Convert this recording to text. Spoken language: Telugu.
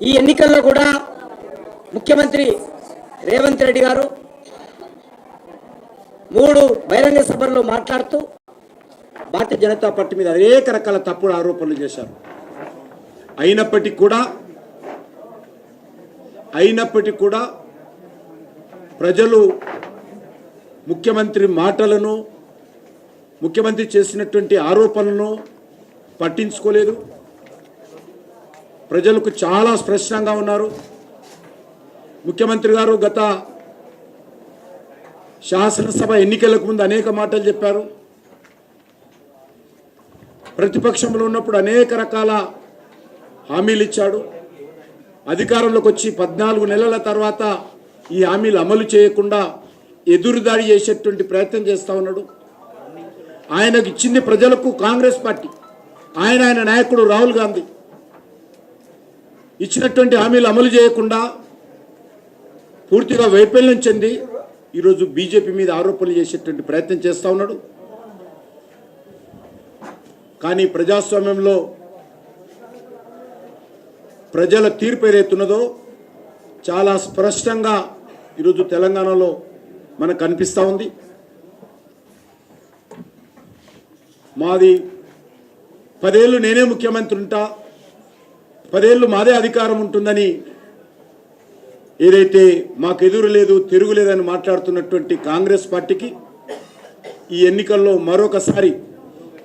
ఈ ఎన్నికల్లో కూడా ముఖ్యమంత్రి రేవంత్ రెడ్డి గారు మూడు బహిరంగ సభల్లో మాట్లాడుతూ భారతీయ జనతా పార్టీ మీద అనేక రకాల తప్పుడు ఆరోపణలు చేశారు. అయినప్పటికీ కూడా అయినప్పటికీ కూడా ప్రజలు ముఖ్యమంత్రి మాటలను ముఖ్యమంత్రి చేసినటువంటి ఆరోపణలను పట్టించుకోలేదు. ప్రజలకు చాలా స్పష్టంగా ఉన్నారు. ముఖ్యమంత్రి గారు గత శాసనసభ ఎన్నికలకు ముందు అనేక మాటలు చెప్పారు. ప్రతిపక్షంలో ఉన్నప్పుడు అనేక రకాల హామీలు ఇచ్చాడు. అధికారంలోకి వచ్చి పద్నాలుగు నెలల తర్వాత ఈ హామీలు అమలు చేయకుండా ఎదురుదాడి చేసేటువంటి ప్రయత్నం చేస్తూ ఉన్నాడు. ఆయనకు ఇచ్చింది ప్రజలకు కాంగ్రెస్ పార్టీ. ఆయన ఆయన నాయకుడు రాహుల్ గాంధీ. ఇచ్చినటువంటి హామీలు అమలు చేయకుండా పూర్తిగా వైఫల్యం చెంది ఈరోజు బీజేపీ మీద ఆరోపణలు చేసేటువంటి ప్రయత్నం చేస్తూ ఉన్నాడు. కానీ ప్రజాస్వామ్యంలో ప్రజల తీర్పు ఏదైతున్నదో చాలా స్పష్టంగా ఈరోజు తెలంగాణలో మనకు కనిపిస్తూ ఉంది. మాది పదేళ్ళు నేనే ముఖ్యమంత్రి ఉంటా. పదేళ్ళు మాదే అధికారం ఉంటుందని ఏదైతే మాకు ఎదురు లేదు తిరుగులేదని మాట్లాడుతున్నటువంటి కాంగ్రెస్ పార్టీకి ఈ ఎన్నికల్లో మరొకసారి